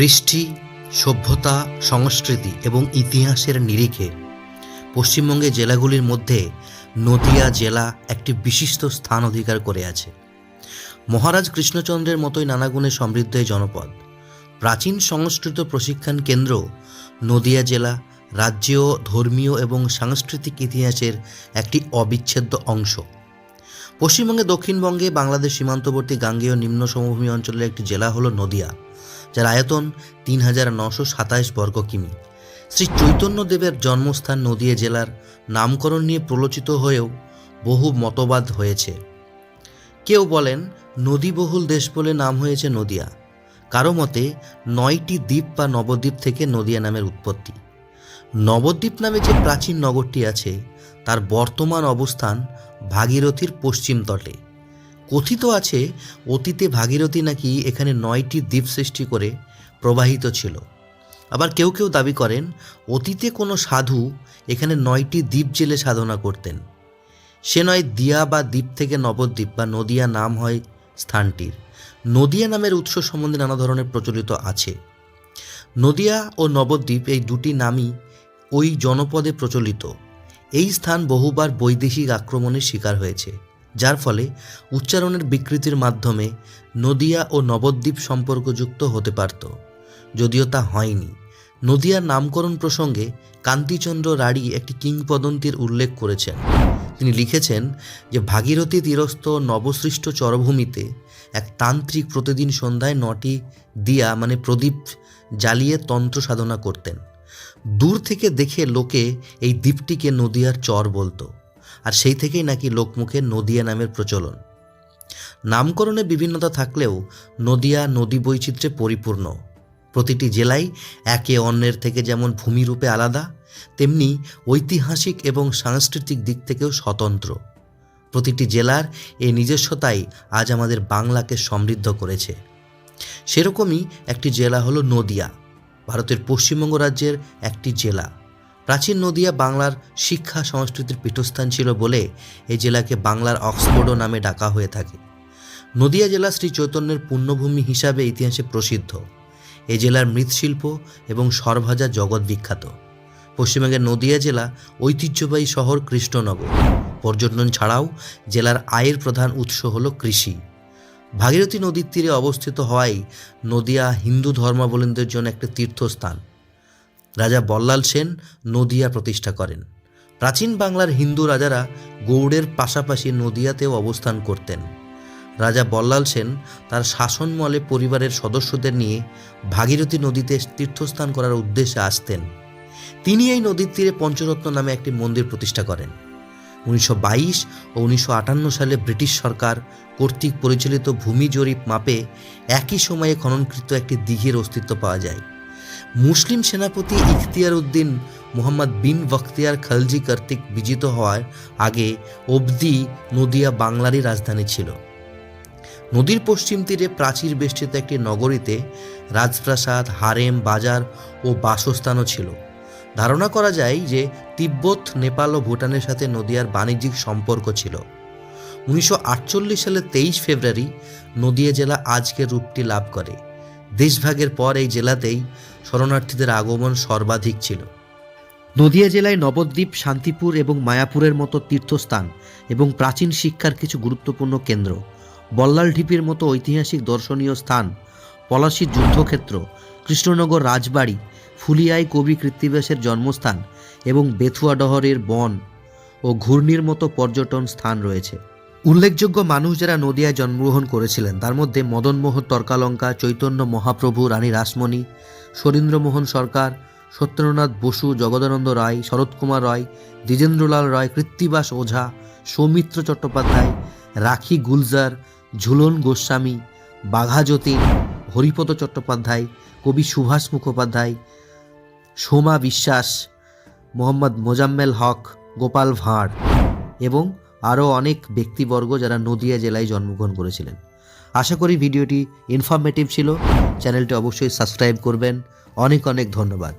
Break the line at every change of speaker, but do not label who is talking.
কৃষ্টি, সভ্যতা, সংস্কৃতি এবং ইতিহাসের নিরিখে পশ্চিমবঙ্গের জেলাগুলির মধ্যে নদিয়া জেলা একটি বিশিষ্ট স্থান অধিকার করে আছে। মহারাজ কৃষ্ণচন্দ্রের মতোই নানা গুণে সমৃদ্ধ এই জনপদ। প্রাচীন সংস্কৃত প্রশিক্ষণ কেন্দ্র নদিয়া জেলা রাজ্যীয় ধর্মীয় এবং সাংস্কৃতিক ইতিহাসের একটি অবিচ্ছেদ্য অংশ। পশ্চিমবঙ্গে দক্ষিণবঙ্গে বাংলাদেশ সীমান্তবর্তী গাঙ্গেয় নিম্ন সমভূমি অঞ্চলের একটি জেলা হলো নদিয়া। যার আয়তন তিন হাজার নশো সাতাইশ বর্গ কিমি। শ্রী চৈতন্যদেবের জন্মস্থান নদিয়া জেলার নামকরণ নিয়ে প্রলোচিত হয়েও বহু মতবাদ হয়েছে। কেউ বলেন, নদীবহুল দেশ বলে নাম হয়েছে নদিয়া। কারও মতে, নয়টি দ্বীপ বা নবদ্বীপ থেকে নদিয়া নামের উৎপত্তি। নবদ্বীপ নামে যে প্রাচীন নগরটি আছে, তার বর্তমান অবস্থান ভাগীরথীর পশ্চিম তটে। কথিত আছে, অতীতে ভাগীরথী নাকি এখানে নয়টি দ্বীপ সৃষ্টি করে প্রবাহিত ছিল। আবার কেউ কেউ দাবি করেন, অতীতে কোনো সাধু এখানে নয়টি দ্বীপ জেলে সাধনা করতেন। সে নয় দিয়া বা দ্বীপ থেকে নবদ্বীপ বা নদিয়া নাম হয় স্থানটির। নদিয়া নামের উৎস সম্বন্ধে নানা ধরনের প্রচলিত আছে। নদিয়া ও নবদ্বীপ এই দুটি নামই ওই জনপদে প্রচলিত। এই স্থান বহুবার বৈদেশিক আক্রমণের শিকার হয়েছে। যার ফলে উচ্চারণের বিকৃতির মাধ্যমে নদিয়া ও নবদ্বীপ সম্পর্কযুক্ত হতে পারত। যদিও তা হয়নি। নদিয়ার নামকরণ প্রসঙ্গে কান্তিচন্দ্র রাঢ়ী একটি কিংবদন্তির উল্লেখ করেছেন। তিনি লিখেছেন যে, ভাগীরথী তীরস্থ নবসৃষ্ট চরভূমিতে এক তান্ত্রিক প্রতিদিন সন্ধ্যায় নটি দিয়া মানে প্রদীপ জ্বালিয়ে তন্ত্র সাধনা করতেন। দূর থেকে দেখে লোকে এই দ্বীপটিকে নদিয়ার চর বলতো। আর সেই থেকেই নাকি লোকমুখে নদিয়া নামের প্রচলন। নামকরণে বিভিন্নতা থাকলেও নদিয়া নদী বৈচিত্র্যে পরিপূর্ণ। প্রতিটি জেলাই একে অন্যের থেকে যেমন ভূমিরূপে আলাদা, তেমনি ঐতিহাসিক এবং সাংস্কৃতিক দিক থেকেও স্বতন্ত্র। প্রতিটি জেলার এই নিজস্বতাই আজ আমাদের বাংলাকে সমৃদ্ধ করেছে। সেরকমই একটি জেলা হলো নদিয়া, ভারতের পশ্চিমবঙ্গ রাজ্যের একটি জেলা। প্রাচীন নদিয়া বাংলার শিক্ষা সংস্কৃতির পীঠস্থান ছিল বলে এই জেলাকে বাংলার অক্সফোর্ডও নামে ডাকা হয়ে থাকে। নদিয়া জেলা শ্রী চৈতন্যের পুণ্যভূমি হিসাবে ইতিহাসে প্রসিদ্ধ। এই জেলার মৃৎশিল্প এবং সরভাজা জগৎ বিখ্যাত। পশ্চিমবঙ্গের নদিয়া জেলা ঐতিহ্যবাহী শহর কৃষ্ণনগর। পর্যটন ছাড়াও জেলার আয়ের প্রধান উৎস হল কৃষি। ভাগীরথী নদীর তীরে অবস্থিত হওয়ায় নদিয়া হিন্দু ধর্মাবলম্বীদের জন্য একটি তীর্থস্থান। রাজা বল্লাল সেন নদিয়া প্রতিষ্ঠা করেন। প্রাচীন বাংলার হিন্দু রাজারা গৌড়ের পাশাপাশি নদিয়াতেও অবস্থান করতেন। রাজা বল্লাল সেন তার শাসনমলে পরিবারের সদস্যদের নিয়ে ভাগীরথী নদীতে তীর্থস্থান করার উদ্দেশ্যে আসতেন। তিনি এই নদীর তীরে পঞ্চরত্ন নামে একটি মন্দির প্রতিষ্ঠা করেন। উনিশশো বাইশ ও উনিশশো আটান্ন সালে ব্রিটিশ সরকার কর্তৃক পরিচালিত ভূমি জরিপ মাপে একই সময়ে খননকৃত একটি দিঘির অস্তিত্ব পাওয়া যায়। মুসলিম সেনাপতি ইখতিয়ার উদ্দিন মোহাম্মদ বিন বখতিয়ার খালজি কর্তৃক বিজিত হওয়ার আগে অবধি নদিয়া বাংলারই রাজধানী ছিল। নদীর পশ্চিম তীরে প্রাচীর বেষ্টিত একটি নগরীতে রাজপ্রাসাদ, হারেম বাজার ও বাসস্থানও ছিল। ধারণা করা যায় যে তিব্বত, নেপাল ও ভুটানের সাথে নদিয়ার বাণিজ্যিক সম্পর্ক ছিল। উনিশশো সালের তেইশ ফেব্রুয়ারি নদিয়া জেলা আজকের রূপটি লাভ করে। দেশভাগের পর এই জেলাতেই শরণার্থীদের আগমন সর্বাধিক ছিল। নদিয়া জেলায় নবদ্বীপ, শান্তিপুর এবং মায়াপুরের মতো তীর্থস্থান এবং প্রাচীন শিক্ষার কিছু গুরুত্বপূর্ণ কেন্দ্র, বল্লাল ঢিপির মতো ঐতিহাসিক দর্শনীয় স্থান পলাশির যুদ্ধক্ষেত্র, কৃষ্ণনগর রাজবাড়ি, ফুলিয়ায় কবি কৃত্তিবাসের জন্মস্থান এবং বেথুয়াডহরের বন ও ঘূর্ণির মতো পর্যটন স্থান রয়েছে। উল্লেখযোগ্য মানুষ যারা নদিয়ায় জন্মগ্রহণ করেছিলেন, তার মধ্যে মদনমোহন তর্কালঙ্কা, চৈতন্য মহাপ্রভু, রানী রাসমণি, শরীন্দ্রমোহন সরকার, সত্যেন্দ্রনাথ বসু, জগদানন্দ রায় শরৎকুমার রায়, দ্বিজেন্দ্রলাল রায়, কৃত্তিবাস ওঝা, সৌমিত্র চট্টোপাধ্যায়, রাখি গুলজার, ঝুলন গোস্বামী বাঘাজ্যোতি হরিপদ চট্টোপাধ্যায়, কবি সুভাষ মুখোপাধ্যায়, সোমা বিশ্বাস, মোহাম্মদ মোজাম্মেল হক, গোপাল ভাঁড় এবং আরও অনেক ব্যক্তিবর্গ যারা নদিয়া জেলায় জন্মগ্রহণ করেছিলেন। আশা করি ভিডিওটি ইনফরমেটিভ ছিল। চ্যানেলটি অবশ্যই সাবস্ক্রাইব করবেন। অনেক অনেক ধন্যবাদ।